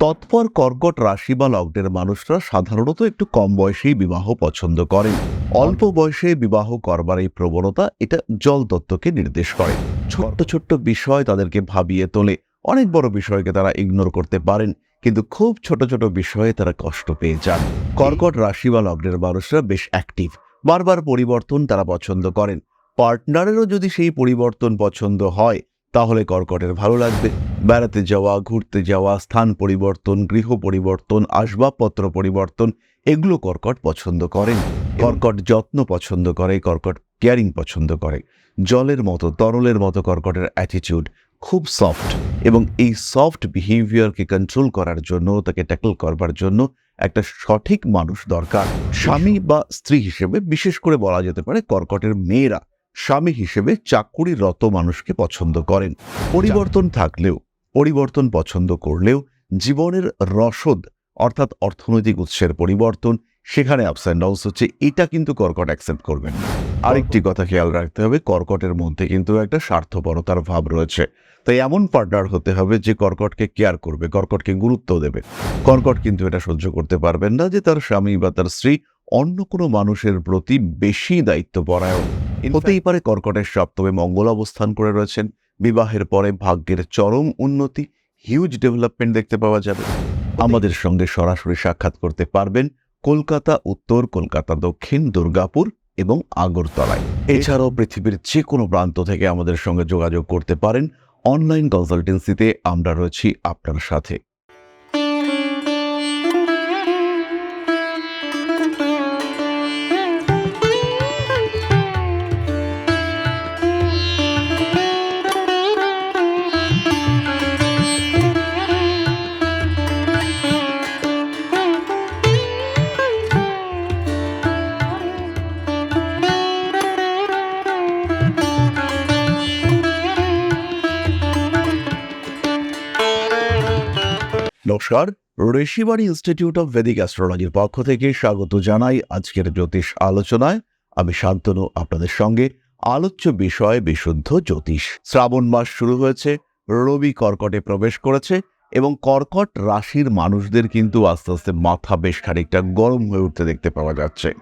তৎপর কর্কট রাশি বা লগ্নের মানুষরা সাধারণত একটু কম বয়সেই বিবাহ পছন্দ করেন অল্প বয়সে বিবাহ করবার এই প্রবণতা এটা জল তত্ত্বকে নির্দেশ করে। ছোট্ট ছোট্ট বিষয় তাদেরকে ভাবিয়ে তোলে। অনেক বড় বিষয়কে তারা ইগনোর করতে পারেন, কিন্তু খুব ছোট ছোট বিষয়ে তারা কষ্ট পেয়ে যান। কর্কট রাশি বা লগ্নের মানুষরা বেশ অ্যাক্টিভ বারবার পরিবর্তন তারা পছন্দ করেন। পার্টনারেরও যদি সেই পরিবর্তন পছন্দ হয় তাহলে কর্কটের ভালো লাগবে। বেড়াতে যাওয়া, ঘুরতে যাওয়া, স্থান পরিবর্তন, গৃহ পরিবর্তন, আসবাবপত্র পরিবর্তন, এগুলো কর্কট পছন্দ করেন কর্কট যত্ন পছন্দ করে, কর্কট কেয়ারিং পছন্দ করে। জলের মতো, তরলের মতো কর্কটের অ্যাটিটিউড খুব সফট এবং এই সফট বিহেভিয়ারকে কন্ট্রোল করার জন্য, তাকে ট্যাকল করবার জন্য একটা সঠিক মানুষ দরকার। স্বামী বা স্ত্রী হিসেবে বিশেষ করে বলা যেতে পারে কর্কটের মেয়েরা। স্বামী হিসেবে চাকুরিরত মানুষকে পছন্দ করেন। পরিবর্তন থাকলেও, পরিবর্তন পছন্দ করলেও জীবনের রসদ, অর্থাৎ অর্থনৈতিক উৎসের পরিবর্তন, সেখানে আপস অ্যান্ড ডাউন্স হচ্ছে, এটা কিন্তু কর্কট অ্যাকসেপ্ট করবেন। আরেকটি কথা খেয়াল রাখতে হবে, কর্কটের মধ্যে কিন্তু একটা স্বার্থপরতার ভাব রয়েছে। তাই এমন পার্টনার হতে হবে যে কর্কটকে কেয়ার করবে, কর্কটকে গুরুত্ব দেবে। কর্কট কিন্তু এটা সহ্য করতে পারবেন না যে তার স্বামী বা তার স্ত্রী অন্য কোনো মানুষের প্রতি বেশি দায়িত্ব পরায়ণ হতেই পারে কর্কটের সপ্তমে মঙ্গল অবস্থান করে রয়েছেন। বিবাহের পরে ভাগ্যের চরম উন্নতি হিউজ ডেভেলপমেন্ট দেখতে পাওয়া যাবে। আমাদের সঙ্গে সরাসরি সাক্ষাৎ করতে পারবেন কলকাতা উত্তর কলকাতা দক্ষিণ দুর্গাপুর এবং আগরতলায়। এছাড়াও পৃথিবীর যে কোনো প্রান্ত থেকে আমাদের সঙ্গে যোগাযোগ করতে পারেন। অনলাইন কনসালটেন্সিতে আমরা রয়েছি আপনার সাথে। নমস্কার। ঋষিবাণী ইনস্টিটিউট অফ ভেদিক অ্যাস্ট্রোলজির পক্ষ থেকে স্বাগত জানাই আজকের জ্যোতিষ আলোচনায়। আমি শান্তনু, আপনাদের সঙ্গে আলোচ্য বিষয় বিশুদ্ধ জ্যোতিষ। শ্রাবণ মাস শুরু হয়েছে, রবি কর্কটে প্রবেশ করেছে এবং কর্কট রাশির মানুষদের কিন্তু আস্তে আস্তে মাথা বেশ খানিকটা গরম হয়ে উঠতে দেখতে পাওয়া যাচ্ছে।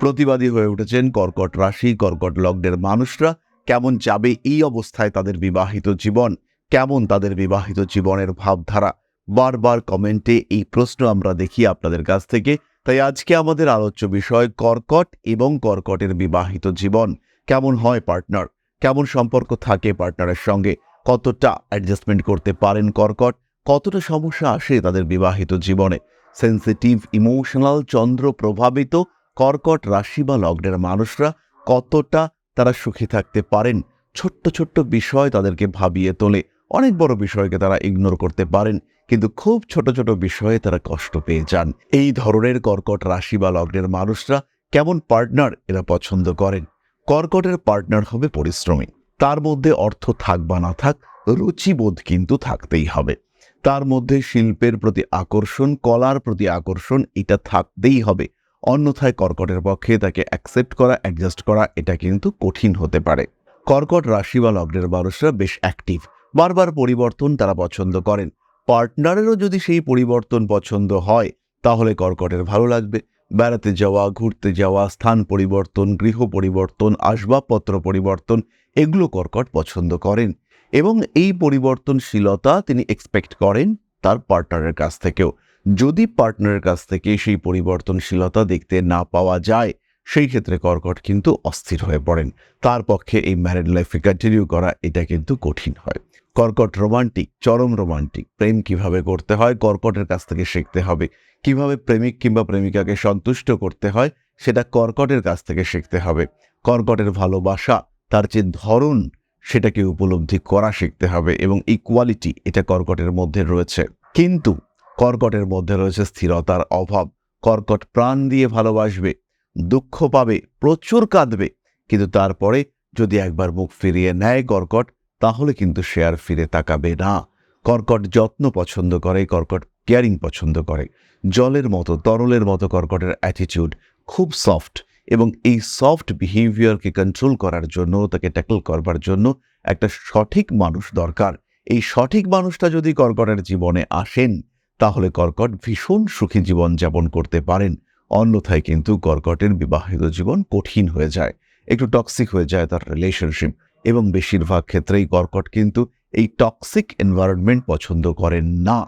প্রতিবাদী হয়ে উঠেছেন কর্কট রাশি, কর্কট লগ্নের মানুষরা। কেমন যাবে এই অবস্থায় তাদের বিবাহিত জীবন? কেমন তাদের বিবাহিত জীবনের ভাবধারা? বারবার কমেন্টে এই প্রশ্ন আমরা দেখি আপনাদের কাছ থেকে। তাই আজকে আমাদের আলোচ্য বিষয় কর্কট এবং কর্কটের বিবাহিত জীবন। কেমন হয় পার্টনার? কেমন সম্পর্ক থাকে পার্টনারের সঙ্গে? কতটা অ্যাডজাস্টমেন্ট করতে পারেন কর্কট? কতটা সমস্যা আসে তাদের বিবাহিত জীবনে? সেন্সিটিভ ইমোশনাল চন্দ্র প্রভাবিত কর্কট রাশি বা লগ্নের মানুষরা কতটা তারা সুখী থাকতে পারেন? ছোট্ট ছোট্ট বিষয় তাদেরকে ভাবিয়ে তোলে। অনেক বড় বিষয়কে তারা ইগনোর করতে পারেন। কিন্তু খুব ছোট ছোট বিষয়ে তারা কষ্ট পেয়ে যান। এই ধরনের কর্কট রাশি বা লগ্নের মানুষরা কেমন পার্টনার এরা পছন্দ করেন? কর্কটের পার্টনার হবে পরিশ্রমী। তার মধ্যে অর্থ থাক বা না থাক, রুচিবোধ কিন্তু থাকতেই হবে। তার মধ্যে শিল্পের প্রতি আকর্ষণ, কলার প্রতি আকর্ষণ এটা থাকতেই হবে। অন্যথায় কর্কটের পক্ষে তাকে অ্যাকসেপ্ট করা অ্যাডজাস্ট করা এটা কিন্তু কঠিন হতে পারে। কর্কট রাশি বা লগ্নের মানুষরা বেশ অ্যাক্টিভ বারবার পরিবর্তন তারা পছন্দ করেন। পার্টনারেরও যদি সেই পরিবর্তন পছন্দ হয়, তাহলে কর্কটের ভালো লাগবে। বেড়াতে যাওয়া, ঘুরতে যাওয়া, স্থান পরিবর্তন, গৃহ পরিবর্তন, আসবাবপত্র পরিবর্তন, এগুলো কর্কট পছন্দ করেন এবং এই পরিবর্তনশীলতা তিনি এক্সপেক্ট করেন তার পার্টনারের কাছ থেকেও। যদি পার্টনারের কাছ থেকে সেই পরিবর্তনশীলতা দেখতে না পাওয়া যায়, সেই ক্ষেত্রে কর্কট কিন্তু অস্থির হয়ে পড়েন। তার পক্ষে এই ম্যারিড লাইফে কন্টিনিউ করা এটা কিন্তু কঠিন হয়। কর্কট রোমান্টিক, চরম রোমান্টিক। প্রেম কীভাবে করতে হয়, কর্কটের কাছ থেকে শিখতে হবে। কীভাবে প্রেমিক কিংবা প্রেমিকাকে সন্তুষ্ট করতে হয়, সেটা কর্কটের কাছ থেকে শিখতে হবে। কর্কটের ভালোবাসা, তার যে ধরন, সেটাকে উপলব্ধি করা শিখতে হবে এবং ইকুয়ালিটি এটা কর্কটের মধ্যে রয়েছে। কিন্তু কর্কটের মধ্যে রয়েছে স্থিরতার অভাব। কর্কট প্রাণ দিয়ে ভালোবাসবে, দুঃখ পাবে, প্রচুর কাঁদবে। কিন্তু তারপরে যদি একবার মুখ ফিরিয়ে নেয় কর্কট তাহলে কিন্তু আর ফিরে তাকাবে না। কর্কট যত্ন পছন্দ করে, কর্কট কেয়ারিং পছন্দ করে। জলের মতো, তরলের মতো কর্কটের অ্যাটিটিউড খুব সফট এবং এই সফট বিহেভিয়ারকে কন্ট্রোল করার জন্য, তাকে ট্যাকল করবার জন্য একটা সঠিক মানুষ দরকার। এই সঠিক মানুষটা যদি কর্কটের জীবনে আসেন, তাহলে কর্কট ভীষণ সুখী জীবন যাপন করতে পারেন। অন্যথায় কিন্তু কর্কটের বিবাহিত জীবন কঠিন হয়ে যায়। একটু টক্সিক হয়ে যায় তার রিলেশনশিপ এবং বেশিরভাগ ক্ষেত্রেই কর্কট কিন্তু এই টক্সিক এনভায়রনমেন্ট পছন্দ করেন না।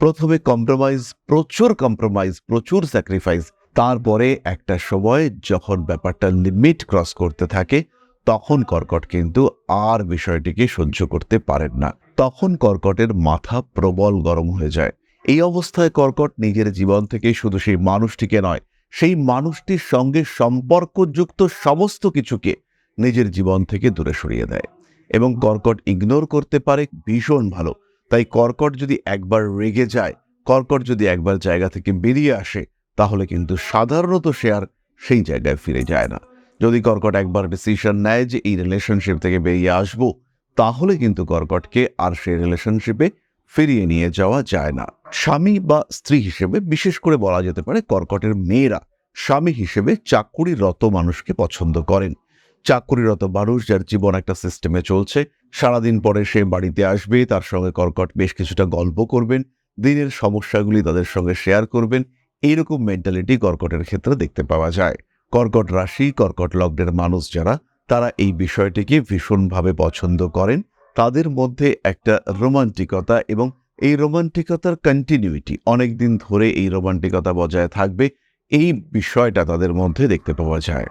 প্রথমে কম্প্রোমাইজ প্রচুর কম্প্রোমাইজ প্রচুর স্যাক্রিফাইস তারপরে একটা সময় যখন ব্যাপারটা লিমিট ক্রস করতে থাকে, তখন কর্কট কিন্তু আর বিষয়টিকে সহ্য করতে পারেন না। তখন কর্কটের মাথা প্রবল গরম হয়ে যায়। এই অবস্থায় কর্কট নিজের জীবন থেকে শুধু সেই মানুষটিকে নয়, সেই মানুষটির সঙ্গে সম্পর্কযুক্ত সমস্ত কিছুকে নিজের জীবন থেকে দূরে সরিয়ে দেয় এবং কর্কট ইগনোর করতে পারে ভীষণ ভালো। তাই কর্কট যদি একবার রেগে যায়, কর্কট যদি একবার জায়গা থেকে বেরিয়ে আসে, তাহলে কিন্তু সাধারণত সে আর সেই জায়গায় ফিরে যায় না। যদি কর্কট একবার ডিসিশন নেয় যে এই রিলেশনশিপ থেকে বেরিয়ে আসব, তাহলে কিন্তু কর্কটকে আর সেই রিলেশনশিপে ফিরিয়ে নিয়ে যাওয়া যায় না। স্বামী বা স্ত্রী হিসেবে বিশেষ করে বলা যেতে পারে কর্কটের মেয়েরা স্বামী হিসেবে চাকুরিরত মানুষকে পছন্দ করেন। চাকুরিরত মানুষ যার জীবন একটা সিস্টেমে চলছে, সারাদিন পরে সে বাড়িতে আসবে, তার সঙ্গে কর্কট বেশ কিছুটা গল্প করবেন, দিনের সমস্যাগুলি তাদের সঙ্গে শেয়ার করবেন এইরকম মেন্টালিটি কর্কটের ক্ষেত্রে দেখতে পাওয়া যায়। কর্কট রাশি, কর্কট লগ্নের মানুষ যারা, তারা এই বিষয়টিকে ভীষণভাবে পছন্দ করেন। তাদের মধ্যে একটা রোমান্টিকতা এবং এই রোমান্টিকতার কন্টিনিউইটি অনেকদিন ধরে এই রোমান্টিকতা বজায় থাকবে, এই বিষয়টা তাদের মধ্যে দেখতে পাওয়া যায়।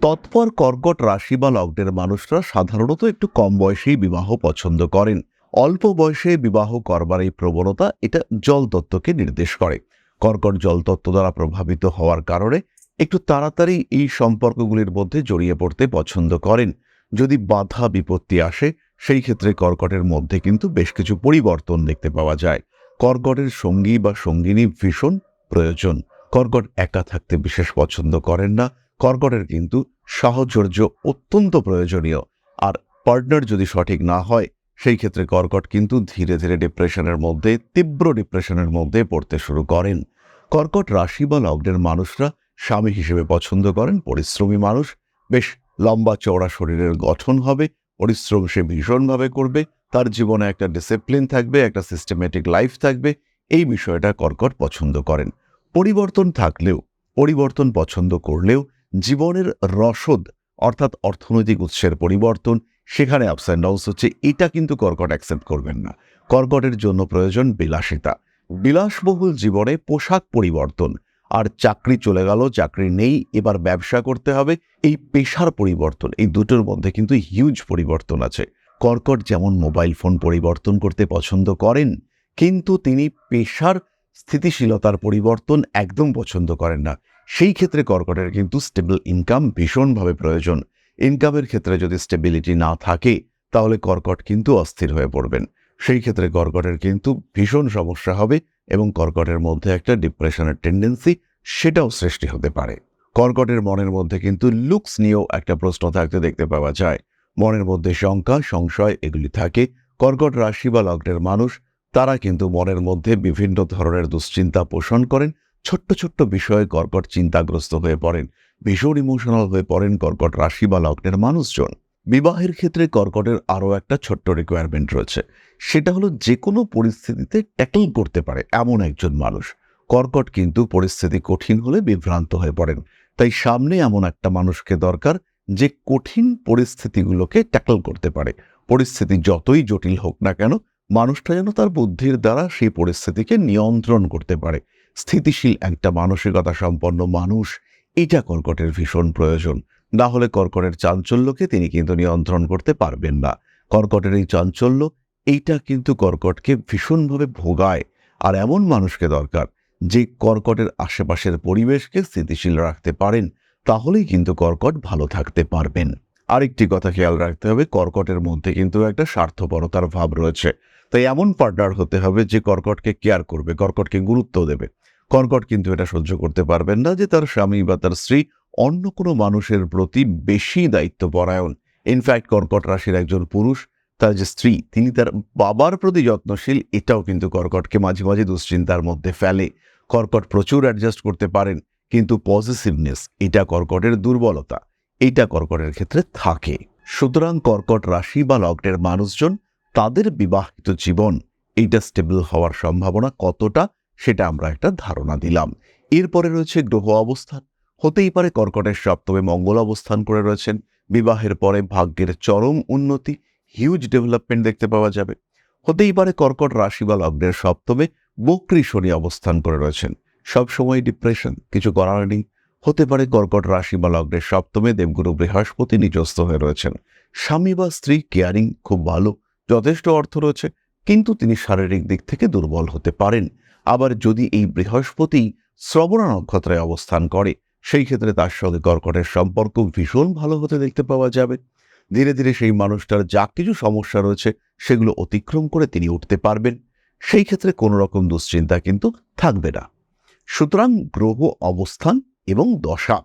তৎপর কর্কট রাশি বা লগ্নের মানুষরা সাধারণত একটু কম বয়সেই বিবাহ পছন্দ করেন। অল্প বয়সে বিবাহ করবার এই প্রবণতা এটা জলতত্ত্বকে নির্দেশ করে। কর্কট জলতত্ত্ব দ্বারা প্রভাবিত হওয়ার কারণে একটু তাড়াতাড়ি এই সম্পর্কগুলির মধ্যে জড়িয়ে পড়তে পছন্দ করেন। যদি বাধা বিপত্তি আসে, সেই ক্ষেত্রে কর্কটের মধ্যে কিন্তু বেশ কিছু পরিবর্তন দেখতে পাওয়া যায়। কর্কটের সঙ্গী বা সঙ্গিনী ভীষণ প্রয়োজন। কর্কট একা থাকতে বিশেষ পছন্দ করেন না। কর্কটের কিন্তু সাহচর্য অত্যন্ত প্রয়োজনীয়। আর পার্টনার যদি সঠিক না হয়, সেই ক্ষেত্রে কর্কট কিন্তু ধীরে ধীরে ডিপ্রেশনের মধ্যে, তীব্র ডিপ্রেশনের মধ্যে পড়তে শুরু করেন। কর্কট রাশি বা লগ্নের মানুষরা স্বামী হিসেবে পছন্দ করেন, পরিশ্রমী মানুষ। বেশ লম্বা চওড়া শরীরের গঠন হবে, পরিশ্রম সে ভীষণভাবে করবে, তার জীবনে একটা ডিসিপ্লিন থাকবে, একটা সিস্টেমেটিক লাইফ থাকবে, এই বিষয়টা কর্কট পছন্দ করেন। পরিবর্তন থাকলেও, পরিবর্তন পছন্দ করলেও জীবনের রসদ, অর্থাৎ অর্থনৈতিক উৎসের পরিবর্তন, সেখানে আপস অ্যান্ড ডাউন্স হচ্ছে, এটা কিন্তু কর্কট অ্যাকসেপ্ট করবেন না। কর্কটের জন্য প্রয়োজন বিলাসিতা। বিলাসবহুল জীবনে পোশাক পরিবর্তন, আর চাকরি চলে গেল, চাকরি নেই, এবার ব্যবসা করতে হবে, এই পেশার পরিবর্তন, এই দুটোর মধ্যে কিন্তু হিউজ পরিবর্তন আছে। কর্কট যেমন মোবাইল ফোন পরিবর্তন করতে পছন্দ করেন, কিন্তু তিনি পেশার স্থিতিশীলতার পরিবর্তন একদম পছন্দ করেন না। সেই ক্ষেত্রে কর্কটের কিন্তু স্টেবল ইনকাম ভীষণভাবে প্রয়োজন। ইনকামের ক্ষেত্রে যদি স্টেবিলিটি না থাকে, তাহলে কর্কট কিন্তু অস্থির হয়ে পড়বেন। সেই ক্ষেত্রে কর্কটের কিন্তু ভীষণ সমস্যা হবে এবং কর্কটের মধ্যে একটা ডিপ্রেশনের টেন্ডেন্সি সেটাও সৃষ্টি হতে পারে। কর্কটের মনের মধ্যে কিন্তু লুকস নিয়েও একটা প্রশ্ন থাকতে দেখতে পাওয়া যায়। মনের মধ্যে শঙ্কা, সংশয় এগুলি থাকে। কর্কট রাশি বা লগ্নের মানুষ, তারা কিন্তু মনের মধ্যে বিভিন্ন ধরনের দুশ্চিন্তা পোষণ করেন ছোট্ট ছোট্ট বিষয়ে কর্কট চিন্তাগ্রস্ত হয়ে পড়েন, ভীষণ ইমোশনাল হয়ে পড়েন কর্কট রাশি বা লগ্নের মানুষজন। বিবাহের ক্ষেত্রে কর্কটের আরও একটা ছোট্ট রিকোয়ারমেন্ট রয়েছে, সেটা হলো যে কোনো পরিস্থিতিতে ট্যাকল করতে পারে এমন একজন মানুষ। কর্কট কিন্তু পরিস্থিতি কঠিন হলে বিভ্রান্ত হয়ে পড়েন, তাই সামনে এমন একটা মানুষকে দরকার যে কঠিন পরিস্থিতিগুলোকে ট্যাকল করতে পারে। পরিস্থিতি যতই জটিল হোক না কেন, মানুষটা যেন তার বুদ্ধির দ্বারা সেই পরিস্থিতিকে নিয়ন্ত্রণ করতে পারে। স্থিতিশীল একটা মানসিকতা সম্পন্ন মানুষ, এটা কর্কটের ভীষণ প্রয়োজন। না হলে কর্কটের চাঞ্চল্যকে তিনি কিন্তু নিয়ন্ত্রণ করতে পারবেন না। কর্কটের এই চাঞ্চল্য, এইটা কিন্তু কর্কটকে ভীষণভাবে ভোগায়। আর এমন মানুষকে দরকার, যে কর্কটের আশেপাশের পরিবেশকে স্থিতিশীল রাখতে পারেন, তাহলেই কিন্তু কর্কট ভালো থাকতে পারবেন। আরেকটি কথা খেয়াল রাখতে হবে, কর্কটের মধ্যে কিন্তু একটা স্বার্থপরতার ভাব রয়েছে। তাই এমন পার্টনার হতে হবে যে কর্কটকে কেয়ার করবে, কর্কটকে গুরুত্ব দেবে। কর্কট কিন্তু এটা সহ্য করতে পারবেন না যে তার স্বামী বা তার স্ত্রী অন্য কোনো মানুষের প্রতি বেশি দায়িত্ব দায়িত্বপরায়ণ ইনফ্যাক্ট কর্কট রাশির একজন পুরুষ, তার যে স্ত্রী, তিনি তার বাবার প্রতি যত্নশীল, এটাও কিন্তু কর্কটকে মাঝে মাঝে দুশ্চিন্তার মধ্যে ফেলে। কর্কট প্রচুর অ্যাডজাস্ট করতে পারেন, কিন্তু পজিটিভনেস এটা কর্কটের দুর্বলতা, এটা কর্কটের ক্ষেত্রে থাকে। সুতরাং কর্কট রাশি বা লগ্নের মানুষজন তাদের বিবাহিত জীবন এইটা স্টেবল হওয়ার সম্ভাবনা কতটা সেটা আমরা একটা ধারণা দিলাম। এরপরে রয়েছে গ্রহ অবস্থান। হতেই পারে কর্কটের সপ্তমে মঙ্গল অবস্থান করে রয়েছেন। বিবাহের পরে ভাগ্যের চরম উন্নতি হিউজ ডেভেলপমেন্ট দেখতে পাওয়া যাবে। হতেই পারে কর্কট রাশি বা লগ্নের সপ্তমে বক্রী শনি অবস্থান করে রয়েছেন। সবসময় ডিপ্রেশন কিছু করার নেই। হতে পারে কর্কট রাশি বা লগ্নের সপ্তমে দেবগুরু বৃহস্পতি নিজস্ব হয়ে রয়েছেন। স্বামী বা স্ত্রী কেয়ারিং খুব ভালো। যথেষ্ট অর্থ রয়েছে, কিন্তু তিনি শারীরিক দিক থেকে দুর্বল হতে পারেন। আবার যদি এই বৃহস্পতি শ্রবণা নক্ষত্রে অবস্থান করে, সেই ক্ষেত্রে তার সঙ্গে কর্কটের সম্পর্ক ভীষণ ভালো হতে দেখতে পাওয়া যাবে। ধীরে ধীরে সেই মানুষটার যা কিছু সমস্যা রয়েছে, সেগুলো অতিক্রম করে তিনি উঠতে পারবেন। সেই ক্ষেত্রে কোনো রকম দুশ্চিন্তা কিন্তু থাকবে না। সুতরাং গ্রহ অবস্থান এবং দশা,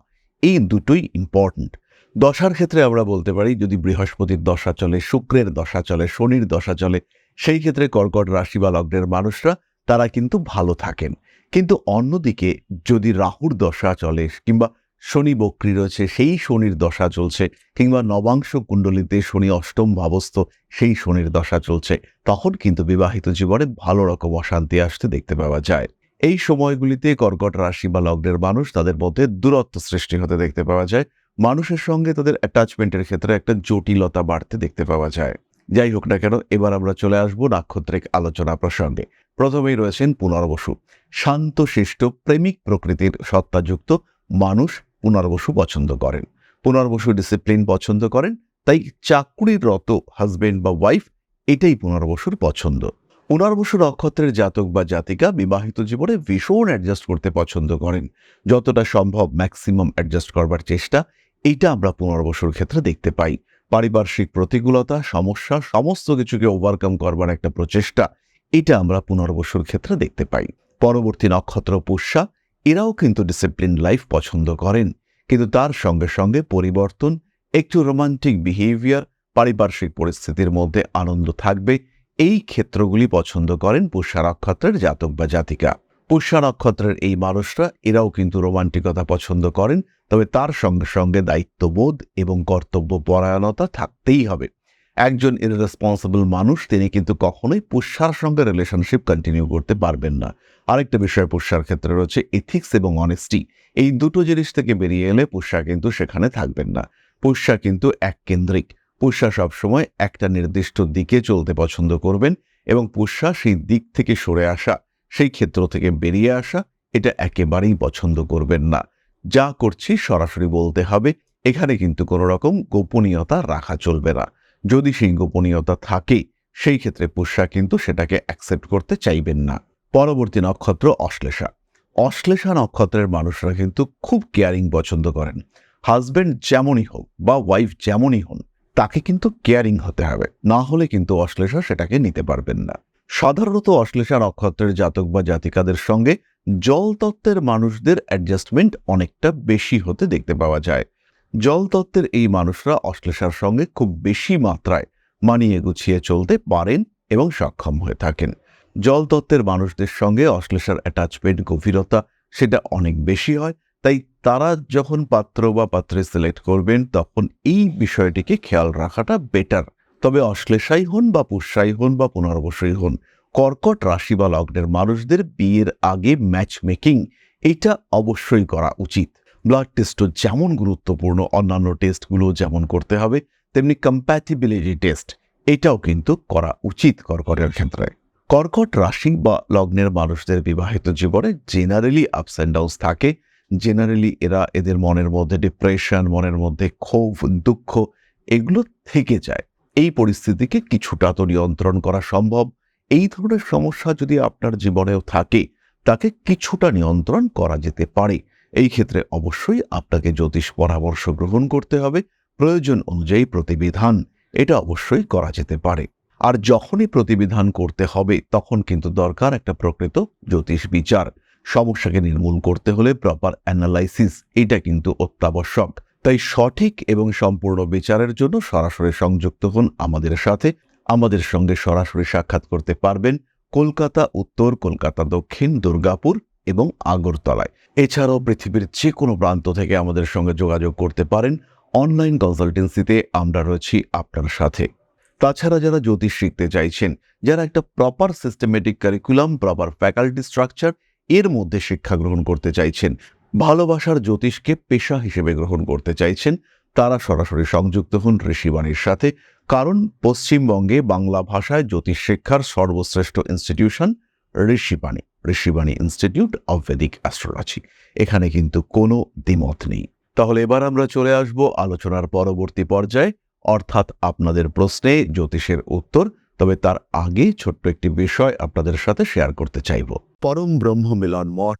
এই দুটোই ইম্পর্ট্যান্ট দশার ক্ষেত্রে আমরা বলতে পারি, যদি বৃহস্পতির দশা চলে, শুক্রের দশা চলে, শনির দশা চলে, সেই ক্ষেত্রে কর্কট রাশি বা লগ্নের মানুষরা তারা কিন্তু ভালো থাকেন। কিন্তু অন্যদিকে যদি রাহুর দশা চলে কিংবা শনি বক্রী রয়েছে, সেই শনির দশা চলছে, কিংবা নবাংশ কুণ্ডলিতে শনি অষ্টম ভাবস্থ, সেই শনির দশা চলছে, তখন কিন্তু বিবাহিত জীবনে ভালো রকম অশান্তি আসতে দেখতে পাওয়া যায়। এই সময়গুলিতে কর্কট রাশি বা লগ্নের মানুষ তাদের মধ্যে দূরত্ব সৃষ্টি হতে দেখতে পাওয়া যায়। মানুষের সঙ্গে তাদের অ্যাটাচমেন্টের ক্ষেত্রে একটা জটিলতা বাড়তে দেখতে পাওয়া যায়। যাই হোক না কেন, এবার আমরা চলে আসব নাক্ষত্রিক আলোচনা প্রসঙ্গে। প্রথমেই রয়েছেন পুনর্বসু শান্ত, শিষ্ট, প্রেমিক প্রকৃতির সত্তাযুক্ত মানুষ পুনর্বসু পছন্দ করেন। পুনর্বসু ডিসিপ্লিন পছন্দ করেন, তাই চাকুরিরত হাজবেন্ড বা ওয়াইফ এটাই পুনর্বসুর পছন্দ। পুনর্বসু নক্ষত্রের জাতক বা জাতিকা বিবাহিত জীবনে ভীষণ অ্যাডজাস্ট করতে পছন্দ করেন। যতটা সম্ভব ম্যাক্সিমাম অ্যাডজাস্ট করবার চেষ্টা এইটা আমরা পুনর্বসুর ক্ষেত্রে দেখতে পাই। পারিপার্শ্বিক প্রতিকূলতা, সমস্যা, সমস্ত কিছুকে ওভারকাম করবার একটা প্রচেষ্টা এটা আমরা পুনর্বসুর ক্ষেত্রে দেখতে পাই। পরবর্তী নক্ষত্র পুষ্যা, এরাও কিন্তু ডিসিপ্লিন লাইফ পছন্দ করেন। কিন্তু তার সঙ্গে সঙ্গে পরিবর্তন, একটু রোমান্টিক বিহেভিয়ার পারিপার্শ্বিক পরিস্থিতির মধ্যে আনন্দ থাকবে, এই ক্ষেত্রগুলি পছন্দ করেন পুষ্যা নক্ষত্রের জাতক বা জাতিকা। পুষ্যা নক্ষত্রের এই মানুষরা, এরাও কিন্তু রোমান্টিকতা পছন্দ করেন, তবে তার সঙ্গে সঙ্গে দায়িত্ববোধ এবং কর্তব্য পরায়ণতা থাকতেই হবে। একজন ইরেসপন্সিবল মানুষ, তিনি কিন্তু কখনোই পুষ্যার সঙ্গে রিলেশনশিপ কন্টিনিউ করতে পারবেন না। আরেকটা বিষয় পুষ্যার ক্ষেত্রে রয়েছে এথিক্স এবং অনেস্টি এই দুটো জিনিস থেকে বেরিয়ে এলে পুষ্যা কিন্তু সেখানে থাকবেন না। পুষ্যা কিন্তু এক কেন্দ্রিক। পুষ্যা সবসময় একটা নির্দিষ্ট দিকে চলতে পছন্দ করবেন এবং পুষ্যা সেই দিক থেকে সরে আসা সেই ক্ষেত্র থেকে বেরিয়ে আসা, এটা একেবারেই পছন্দ করবেন না। যা করছি সরাসরি বলতে হবে, এখানে কিন্তু কোনো রকম গোপনীয়তা রাখা চলবে না। যদি সেই গোপনীয়তা থাকে, সেই ক্ষেত্রে পুষ্যা কিন্তু সেটাকে অ্যাকসেপ্ট করতে চাইবেন না। পরবর্তী নক্ষত্র অশ্লেষা। অশ্লেষা নক্ষত্রের মানুষরা কিন্তু খুব কেয়ারিং পছন্দ করেন। হাজবেন্ড যেমনই হোক বা ওয়াইফ যেমনই হন, তাকে কিন্তু কেয়ারিং হতে হবে। না হলে কিন্তু অশ্লেষা সেটাকে নিতে পারবেন না। সাধারণত অশ্লেষা নক্ষত্রের জাতক বা জাতিকাদের সঙ্গে জল তত্ত্বের মানুষদের অ্যাডজাস্টমেন্ট অনেকটা বেশি হতে দেখতে পাওয়া যায়। জল তত্ত্বের এই মানুষরা অশ্লেষার সঙ্গে খুব বেশি মাত্রায় মানিয়ে গুছিয়ে চলতে পারেন এবং সক্ষম হয়ে থাকেন। জল তত্ত্বের মানুষদের সঙ্গে অশ্লেষার অ্যাটাচমেন্ট গভীরতা সেটা অনেক বেশি হয়, তাই তারা যখন পাত্র বা পাত্রে সিলেক্ট করবেন তখন এই বিষয়টিকে খেয়াল রাখাটা বেটার তবে অশ্লেষাই হন বা পুষ্যাই হন বা পুনর্বশই হন, কর্কট রাশি বা লগ্নের মানুষদের বিয়ের আগে ম্যাচ মেকিং এটা অবশ্যই করা উচিত। ব্লাড টেস্টও যেমন গুরুত্বপূর্ণ, অন্যান্য টেস্টগুলো যেমন করতে হবে, তেমনি কম্প্যাটিবিলিটি টেস্ট এটাও কিন্তু করা উচিত কর্কটের ক্ষেত্রে। কর্কট রাশি বা লগ্নের মানুষদের বিবাহিত জীবনে জেনারেলি আপস অ্যান্ড ডাউনস থাকে। জেনারেলি এরা এদের মনের মধ্যে ডিপ্রেশন মনের মধ্যে ক্ষোভ, দুঃখ এগুলো থেকে যায়। এই পরিস্থিতিকে কিছুটা তো নিয়ন্ত্রণ করা সম্ভব। এই ধরনের সমস্যা যদি আপনার জীবনেও থাকে, তাকে কিছুটা নিয়ন্ত্রণ করা যেতে পারে। এই ক্ষেত্রে অবশ্যই আপনাকে জ্যোতিষ পরামর্শ গ্রহণ করতে হবে। প্রয়োজন অনুযায়ী প্রতিবিধান, এটা অবশ্যই করা যেতে পারে। আর যখনই প্রতিবিধান করতে হবে, তখন কিন্তু দরকার একটা প্রকৃত জ্যোতিষ বিচার। সমস্যাকে নির্মূল করতে হলে প্রপার অ্যানালাইসিস এটা কিন্তু অত্যাবশ্যক। তাই সঠিক এবং সম্পূর্ণ বিচারের জন্য সরাসরি সংযুক্ত হন আমাদের সাথে। আমাদের সঙ্গে সরাসরি সাক্ষাৎ করতে পারবেন কলকাতা, উত্তর কলকাতা, দক্ষিণ দুর্গাপুর এবং আগরতলায়। এছাড়াও পৃথিবীর যে কোনো প্রান্ত থেকে আমাদের সঙ্গে যোগাযোগ করতে পারেন। অনলাইন কনসালটেন্সিতে আমরা রয়েছি আপনার সাথে। তাছাড়া যারা জ্যোতিষ শিখতে চাইছেন, যারা একটা proper systematic curriculum proper faculty structure এর মধ্যে শিক্ষা গ্রহণ করতে চাইছেন ভালোবাসার জ্যোতিষকে পেশা হিসেবে গ্রহণ করতে চাইছেন, তারা সরাসরি সংযুক্ত হন ঋষিবাণীর সাথে, কারণ পশ্চিমবঙ্গে বাংলা ভাষায় জ্যোতিষ শিক্ষার সর্বশ্রেষ্ঠ institution Rishibani Rishibani institute of Vedic astrology এখানে কিন্তু কোনো দ্বিমত নেই। তাহলে এবার আমরা চলে আসব আলোচনার পরবর্তী পর্যায়ে, অর্থাৎ আপনাদের প্রশ্নে জ্যোতিষের উত্তর, তবে তার আগে ছোট্ট একটি বিষয় আপনাদের সাথে শেয়ার করতে চাইব। পরম ব্রহ্ম মিলন মঠ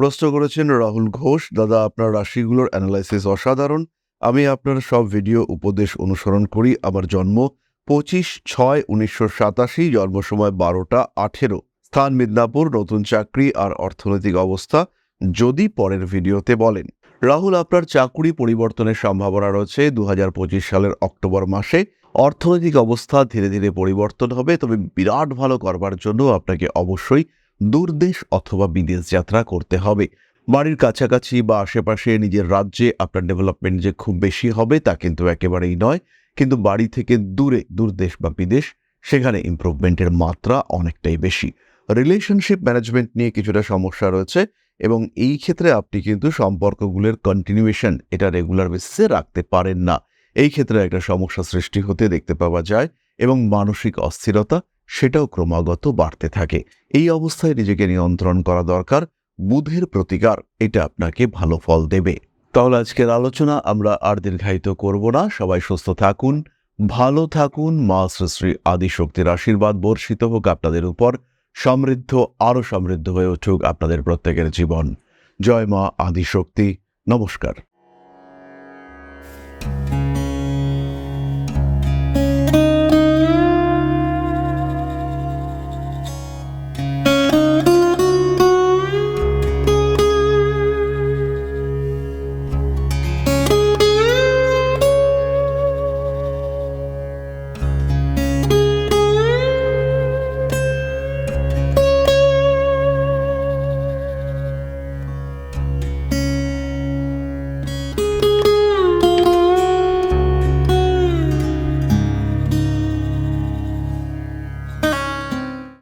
প্রশ্ন করেছেন রাহুল ঘোষ, দাদা, আপনার রাশিগুলোর অ্যানালাইসিস অসাধারণ। আমি আপনার সব ভিডিও উপদেশ অনুসরণ করি। আমার জন্ম পঁচিশ ছয় উনিশশো সাতাশি জন্ম সময় বারোটা আঠেরো। স্থান মিদনাপুর, নতুন চাকরি আর অর্থনৈতিক অবস্থা। যদি পরের ভিডিওতে বলেন। রাহুল, আপনার চাকুরি পরিবর্তনের সম্ভাবনা রয়েছে। দু হাজার পঁচিশ সালের অক্টোবর মাসে অর্থনৈতিক অবস্থা ধীরে ধীরে পরিবর্তন হবে। তবে বিরাট ভালো করবার জন্য আপনাকে অবশ্যই দূরদেশ অথবা বিদেশ যাত্রা করতে হবে। বাড়ির কাছাকাছি বা আশেপাশে নিজের রাজ্যে আপনার ডেভেলপমেন্ট যে খুব বেশি হবে তা কিন্তু একেবারেই নয়। কিন্তু বাড়ি থেকে দূরে, দূরদেশ বা বিদেশ, সেখানে ইমপ্রুভমেন্টের মাত্রা অনেকটাই বেশি। রিলেশনশিপ ম্যানেজমেন্ট নিয়ে কিছুটা সমস্যা রয়েছে এবং এই ক্ষেত্রে আপনি কিন্তু সম্পর্কগুলোর কন্টিনিউয়েশন এটা রেগুলার বেসিসে রাখতে পারেন না। এই ক্ষেত্রে একটা সমস্যা সৃষ্টি হতে দেখতে পাওয়া যায় এবং মানসিক অস্থিরতা সেটাও ক্রমাগত বাড়তে থাকে। এই অবস্থায় নিজেকে নিয়ন্ত্রণ করা দরকার। বুধের প্রতিকার, এটা আপনাকে ভালো ফল দেবে। তাহলে আজকের আলোচনা আমরা আর দীর্ঘায়িত করব না। সবাই সুস্থ থাকুন, ভালো থাকুন। মা শ্রী আদিশক্তির আশীর্বাদ বর্ষিত হোক আপনাদের উপর। সমৃদ্ধ, আরও সমৃদ্ধ হয়ে উঠুক আপনাদের প্রত্যেকের জীবন। জয় মা আদিশক্তি। নমস্কার।